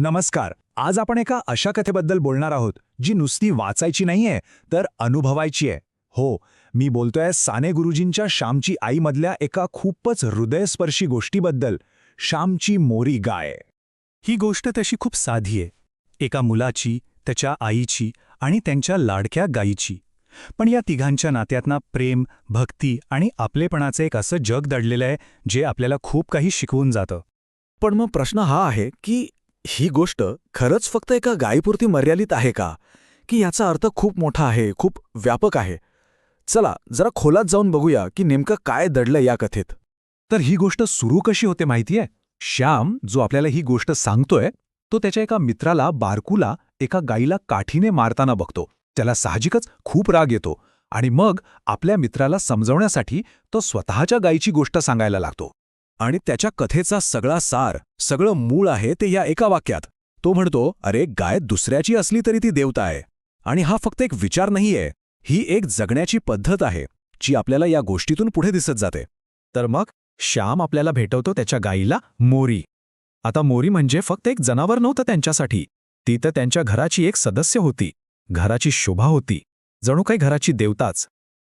नमस्कार. आज आपण एका अशा कथेबद्दल बोलणार आहोत जी नुसती वाचायची नाहीये तर अनुभवायची आहे. हो मी बोलतोय साने गुरुजींच्या श्यामची आईमधल्या एका खूपच हृदयस्पर्शी गोष्टीबद्दल श्यामची मोरी गाय. ही गोष्ट तशी खूप साधी आहे. एका मुलाची त्याच्या आईची आणि त्यांच्या लाडक्या गायीची पण या तिघांच्या नात्यातना प्रेम भक्ती आणि आपलेपणाचं एक असं जग दडलेलं आहे जे आपल्याला खूप काही शिकवून जातं. पण मग प्रश्न हा आहे की ही गोष्ट खरंच फक्त एका गायीपुरती मर्यादित आहे का? की याचा अर्थ खूप मोठा आहे खूप व्यापक आहे? चला जरा खोलात जाऊन बघूया की नेमकं काय दडलं या कथेत. तर ही गोष्ट सुरू कशी होते माहितीये? श्याम जो आपल्याला ही गोष्ट सांगतोय तो त्याच्या एका मित्राला बारकूला एका गाईला काठीने मारताना बघतो. त्याला साहजिकच खूप राग येतो आणि मग आपल्या मित्राला समजवण्यासाठी तो स्वतःच्या गायीची गोष्ट सांगायला लागतो. आणि त्याच्या कथेचा सगळा सार सगळं मूळ आहे ते या एका वाक्यात. तो म्हणतो अरे गाय दुसऱ्याची असली तरी ती देवता आहे. आणि हा फक्त एक विचार नाहीये. ही एक जगण्याची पद्धत आहे जी आपल्याला या गोष्टीतून पुढे दिसत जाते. तर मग श्याम आपल्याला भेटवतो त्याच्या गाईला मोरी. आता मोरी म्हणजे फक्त एक जनावर नव्हतं त्यांच्यासाठी. ती तर त्यांच्या घराची एक सदस्य होती. घराची शोभा होती. जणू काही घराची देवताच.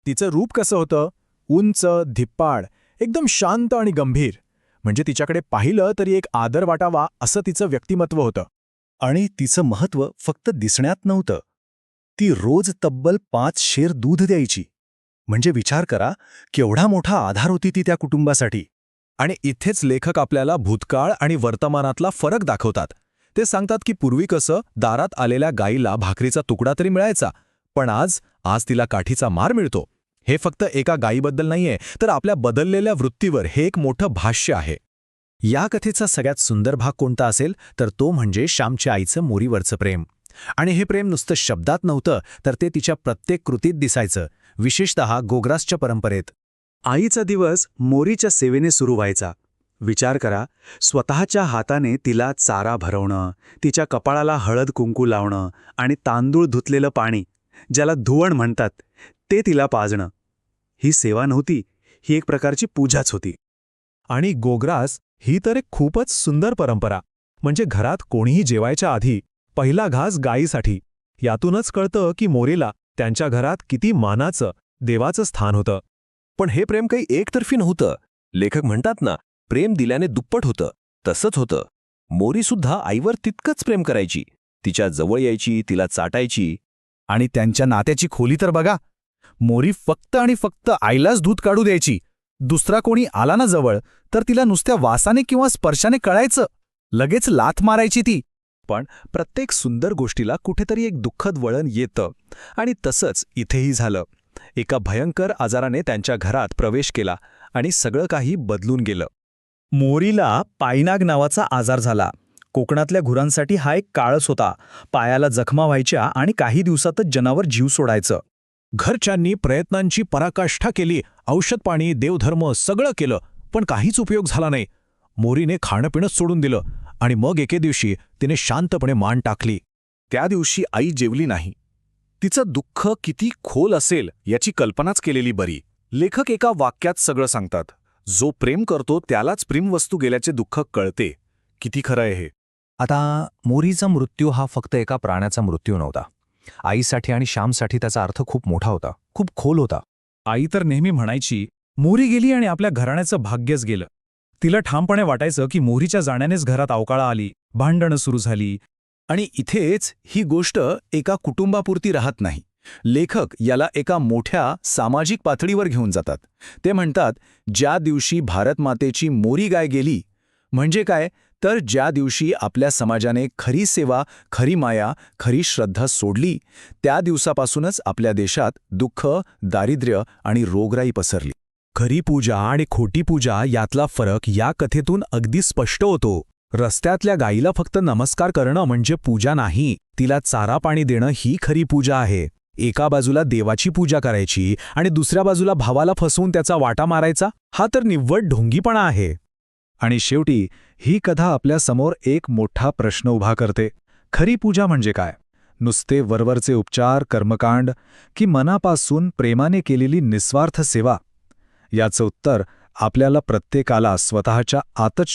तिचं रूप कसं होतं? उंच धिप्पाड एकदम शांत आणि गंभीर. म्हणजे तिच्याकडे पाहिलं तरी एक आदर वाटावा असं तिचं व्यक्तिमत्व होतं. आणि तिचं महत्त्व फक्त दिसण्यात नव्हतं. ती रोज तब्बल पाच शेर दूध द्यायची. म्हणजे विचार करा केवढा मोठा आधार होती ती त्या कुटुंबासाठी. आणि इथेच लेखक आपल्याला भूतकाळ आणि वर्तमानातला फरक दाखवतात. ते सांगतात की पूर्वी कसं दारात आलेल्या गाईला भाकरीचा तुकडा तरी मिळायचा पण आज आज तिला काठीचा मार मिळतो. हे फक्त एका गायीबद्दल नाहीये तर आपल्या बदललेल्या वृत्तीवर हे एक मोठं भाष्य आहे. या कथेचा सगळ्यात सुंदर भाग कोणता असेल? तर तो म्हणजे श्यामच्या आईचं मोरीवरचं प्रेम. आणि हे प्रेम नुसतं शब्दात नव्हतं तर ते तिच्या प्रत्येक कृतीत दिसायचं विशेषतः गोग्रासच्या परंपरेत. आईचा दिवस मोरीच्या सेवेने सुरू व्हायचा. विचार करा स्वतःच्या हाताने तिला चारा भरवणं तिच्या कपाळाला हळद कुंकू लावणं आणि तांदूळ धुतलेलं पाणी ज्याला धुवण म्हणतात ते तिला पाजणं. ही सेवा नव्हती ही एक प्रकारची पूजाच होती. आणि गोग्रास ही तर एक खूपच सुंदर परंपरा. म्हणजे घरात कोणीही जेवायच्या आधी पहिला घास गायीसाठी यातूनच कळतं की मोरेला त्यांच्या घरात किती मानाचं देवाचं स्थान होतं. पण हे प्रेम काही एकतर्फी नव्हतं. लेखक म्हणतात ना प्रेम दिल्याने दुप्पट होतं तसंच होतं. मोरीसुद्धा आईवर तितकंच प्रेम करायची. तिच्या जवळ यायची तिला चाटायची. आणि त्यांच्या नात्याची खोली तर बघा मोरी फक्त आणि फक्त आईलाच दूध काढू द्यायची. दुसरा कोणी आला ना जवळ तर तिला नुसत्या वासाने किंवा स्पर्शाने कळायचं. लगेच लाथ मारायची ती. पण प्रत्येक सुंदर गोष्टीला कुठेतरी एक दुःखद वळण येतं. आणि तसंच इथेही झालं. एका भयंकर आजाराने त्यांच्या घरात प्रवेश केला आणि सगळं काही बदलून गेलं. मोरीला पायनाग नावाचा आजार झाला. कोकणातल्या गुरांसाठी हा एक काळच होता. पायाला जखमा व्हायच्या आणि काही दिवसातच जनावर जीव सोडायचं. घरच्यांनी प्रयत्नांची पराकाष्ठा केली औषध पाणी देवधर्म सगळं केलं पण काहीच उपयोग झाला नाही. मोरीने खाणं पिणंच सोडून दिलं आणि मग एके दिवशी तिने शांतपणे मान टाकली. त्या दिवशी आई जेवली नाही. तिचं दुःख किती खोल असेल याची कल्पनाच केलेली बरी. लेखक एका वाक्यात सगळं सांगतात. जो प्रेम करतो त्यालाच प्रेमवस्तू गेल्याचे दुःख कळते. किती खरं आहे हे. आता मोरीचा मृत्यू हा फक्त एका प्राण्याचा मृत्यू नव्हता. आईसाठी आणि श्यामसाठी त्याचा अर्थ खूप मोठा होता खूप खोल होता. आई तर नेहमी म्हणायची मोरी गेली आणि आपल्या घराण्याचं भाग्यच गेलं. तिला ठामपणे वाटायचं की मोरीच्या जाण्यानेच घरात अवकाळा आली भांडणं सुरू झाली. आणि इथेच ही गोष्ट एका कुटुंबापुरती राहत नाही. लेखक याला एका मोठ्या सामाजिक पातळीवर घेऊन जातात. ते म्हणतात ज्या दिवशी भारतमातेची मोरी गाय गेली म्हणजे काय? तर ज्या दिवशी आपल्या समाजाने खरी सेवा खरी माया खरी श्रद्धा सोडली त्या दिवसापासूनच आपल्या देशात दुःख दारिद्र्य आणि रोगराई पसरली. खरी पूजा आणि खोटी पूजा यातला फरक या कथेतून अगदी स्पष्ट होतो. रस्त्यातल्या गाईला फक्त नमस्कार करणं म्हणजे पूजा नाही तिला चारा पाणी देणं ही खरी पूजा आहे. एका बाजूला देवाची पूजा करायची आणि दुसऱ्या बाजूला भावाला फसवून त्याचा वाटा मारायचा हा तर निव्वळ ढोंगीपणा आहे. आणि शेवटी ही कथा आपल्यासमोर एक मोठा प्रश्न उभा करते. खरी पूजा म्हणजे काय? नुसते वरवरचे उपचार कर्मकांड की मनापासून प्रेमाने केलेली निस्वार्थ सेवा? याचं उत्तर आपल्याला प्रत्येकाला स्वतःच्या आतच